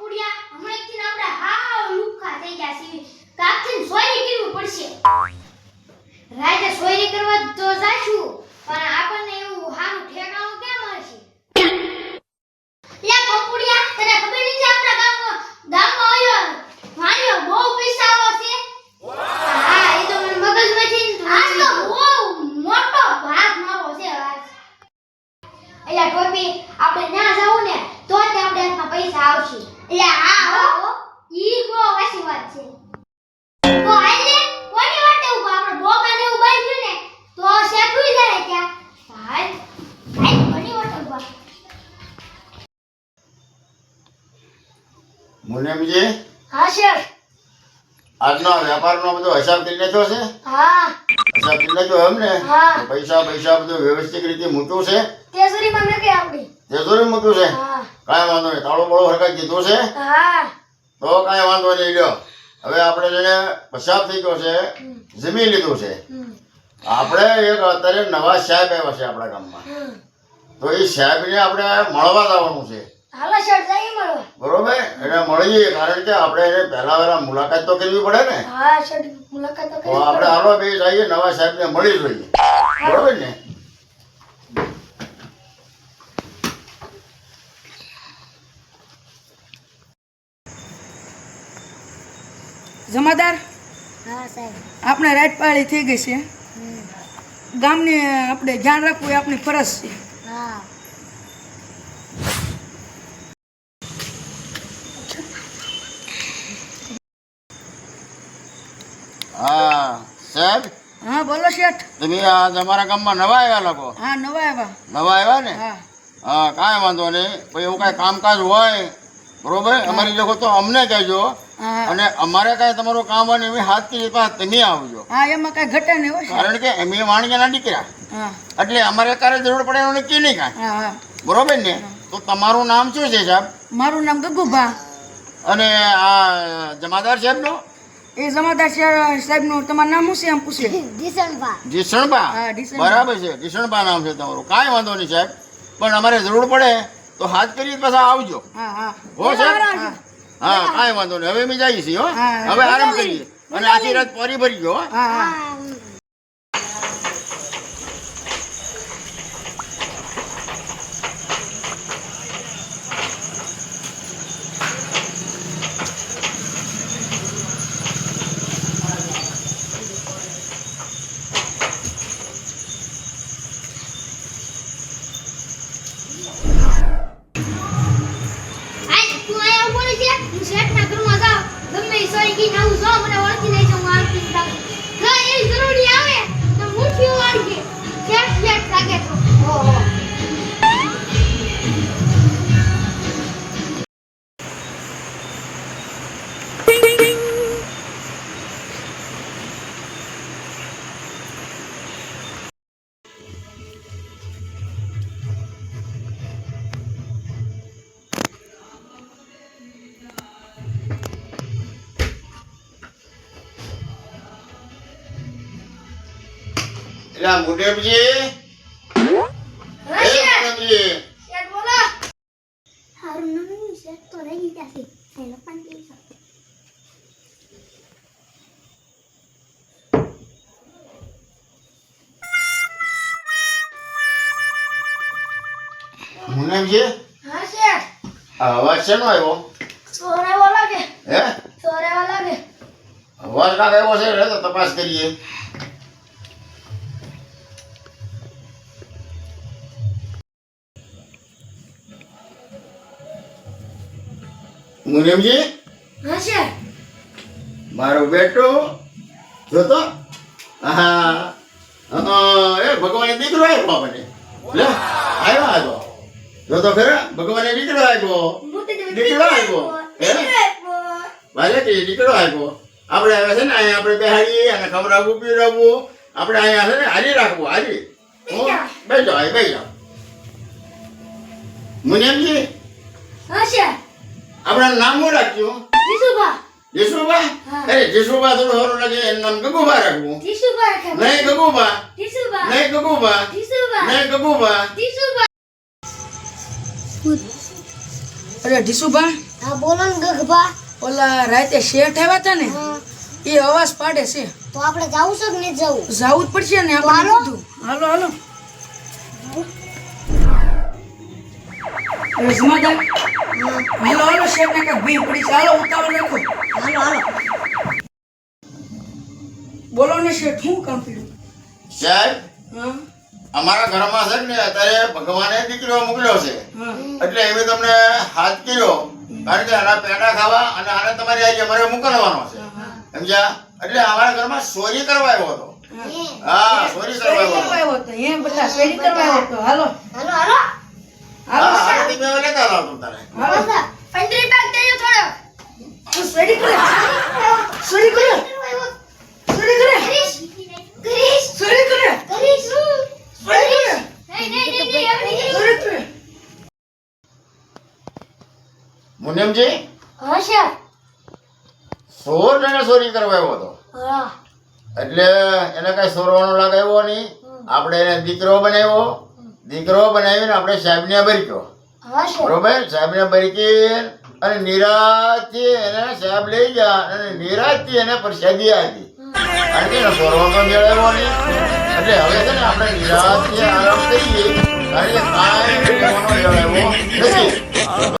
પપુડિયા હમણાં થી આપણે હાવ લુખા થઈ ગયા છીએ કાકથી સોયરી કરવું પડશે. રાતે સોયરી કરવા તો જાશું, પણ આપણને એવું હારું ઠેકાણું ક્યાં મળશે? લે પપુડિયા તને ખબર નથી આપણા ગામમાં ગામમાં આવ્યો માર્યો બહુ પૈસા આવો છે? હા, એ તો મને મગજમાંથી આ તો બહુ મોટો ભાગ મારો છે આજ. એટલે ટોપી, આપણે ત્યાં જાવું ને તો જ આપણે હાથમાં પૈસા આવશે. તો તો મુનેમજી હા શેઠ. આજનો વેપારનો બધો હિસાબ કરી નાખ્યો છે? હા. હિસાબ કરી નાખ્યો એમ ને હા. પૈસા પૈસા બધું વ્યવસ્થિત રીતે મૂક્યું છે? કેસરીમાં મને કે આપણી તેજોરી મૂક્યું છે? કાંઈ વાંધો નહીં. તાળું બળો હરકાઈ કીધું છે? તો કાંઈ વાંધો નહીં લ્યો. હવે આપણે જેને પસાબ થઈ ગયો છે. જમી લીધું છે. આપણે એક અત્યારે નવા સાહેબ આવ્યા છે આપણા ગામમાં. તો એ સાહેબને આપણે મળવા જવાનું છે. બરોબર? એને મળીએ કારણ કે આપણે એને પહેલા વહેલા મુલાકાત તો કરવી પડે ને. આપણે હાલો બે જઈએ નવા સાહેબને મળી જોઈએ. બરોબર ને? જમાદાર? આપણે રાઈટ પાળી થઈ ગઈ છે. ગામને આપણે ધ્યાન રાખવું એ આપણી ફરજ છે. હા. હા સાહેબ? હા બોલો શેઠ. તમે આ તમારા ગામમાં નવા આવ્યા લોકો? હા નવા આવ્યા. નવા આવ્યા ને? હા. હા કાંઈ વાંધો નહીં. પછી એવું કાંઈ કામકાજ હોય બરોબર? અમારી લોકો તો અમને કહેજો. અને અમારે કાંઈ તમારું કામ હોય ને એવી હાથ કે પાસે તમે આવજો. હા એમાં કાંઈ ઘટે નહીં હોય કારણ કે અમે વાણિયાના દીકરા. હા. એટલે અમારે ક્યારે જરૂર પડે એનું નક્કી નહીં કાંઈ. બરોબર ને? તો તમારું નામ શું છે સાહેબ? મારું નામ ગગુભા. અને આ જમાદાર સાહેબનો? એ જમાદાર સાહેબ સાહેબનું તમારું નામ શું છે એમ પૂછે? જીસણબા બરાબર છે. જીસણબા નામ છે તમારું. કાંઈ વાંધો નહીં સાહેબ. પણ અમારે જરૂર પડે તો હાથ કરી પાછા આવજો. હા હા. હો સાહેબ. હા કાંઈ વાંધો નહીં. હવે અમે જઈએ છીએ હો. હવે આરામ કરીએ. અને આખી રાત પોરી ભરી ગયો હો હા હા આય તું આયા ઊભો રહી છે હું શેઠના ઘરમાં જાઉં કીને આવું જો મને ઓળખી નહીં જાઉં આરતી જાઉં જો એ જરૂરી આવે, તો મુઠ્ઠીઓ વાળજે શેઠ શેઠ લાગે એટલે મુડેબજી મુડેબજી બોલો. હારું નવું છે તો રહી ગયા છે. એને પણ પૈસા મુનેમજી હા શેઠ. અવાજ શેનો આવ્યો? સોરે વાલા કે. હે? સોરે વાલા કે. અવાજ કાંક આવ્યો છે તો તપાસ કરીએ. મુનેમજી હા શેઠ મારો બેટો? જોતો હા એ ભગવાને દીકરો આપ્યો મને લે આવ્યો આવ્યો જોતો ખરા ભગવાને દીકરો આપ્યો. દીકરો આપ્યો. હે? ભલે કે દીકરો આપ્યો. આપણે આવે છે ને અહીંયા આપણે બેહાડીએ અને ખવડાવવું પીવડાવવું. આપણે અહીંયા છે ને હારી રાખવું હારી બેસો અહીં બેસો મુનિયમજી હા શેઠ આપણા નામ શું રાખ્યું જીસુભા? જેસુબા અરે જેસુબા થોડું સારું લાગે. એનું નામ ગગુબા રાખવું. જીસુભા રાખે. નહીં ગગુબા જીસુભા. નહીં ગગુબા જીસુભા. નહીં ગગુબા જીસુભા. અરે ઢીસુભા હા બોલો ને ઓલા રાતે શેઠ આવ્યા હતા ને એ અવાજ પાડે છે. તો આપણે જાવું છે કે નહીં જવું જાવું જ પડશે ને આપણે હાલો. હાલો હાલો. અરે હાલો હાલો શેઠ ને કાંઈક ભીડ પડી છે. હાલો ઉતાવળ રાખો. હાલો હાલો. બોલો ને શેઠ શું કામ પીડ્યું સાહેબ અમારા ઘરમાં છે ને અત્યારે ભગવાને દીકરો મોકલ્યો છે. એટલે એમે તમને હાથ કર્યો. કારણ કે આના પેડા ખાવા અને આને તમારી આજે અમારે મોકલવાનો છે. સમજ્યા? એટલે અમારા ઘરમાં ચોરી કરવા આવ્યો હતો. હા. ચોરી કરવા આવ્યો હતો. બધા આવ્યો હતો. હાલો આવો તમે તારે. પંદરી પાક દેજો થોડો. તું શેરી કરે. શેરી કરે. શેરી કરે. કરીશ? કરીશ? શેરી કરે. કરીશ? શેરી કરે. નહીં નહીં નહીં નહીં હવે કરે. મુનિમજી? હા સર સોર ને સોરી કરવા આવ્યો હતો. હા. એટલે એને કઈ સોરવાનો લાગે એવો નહીં. આપણે એને દીકરો બનાવ્યો. દીકરો બનાવીને આપણે સાહેબને બરક્યો ગયો બરોબર? સાહેબને બરકી અને નિરાજથી એને સાહેબ લઈ ગયા અને નિરાજથી એને પ્રસાદી આપી. કારણ કે એને પણ મેળવ્યો નહીં. એટલે હવે છે ને આપણે નિરાજથી આરામ કરીએ. કારણ કે કાંઈ નથી.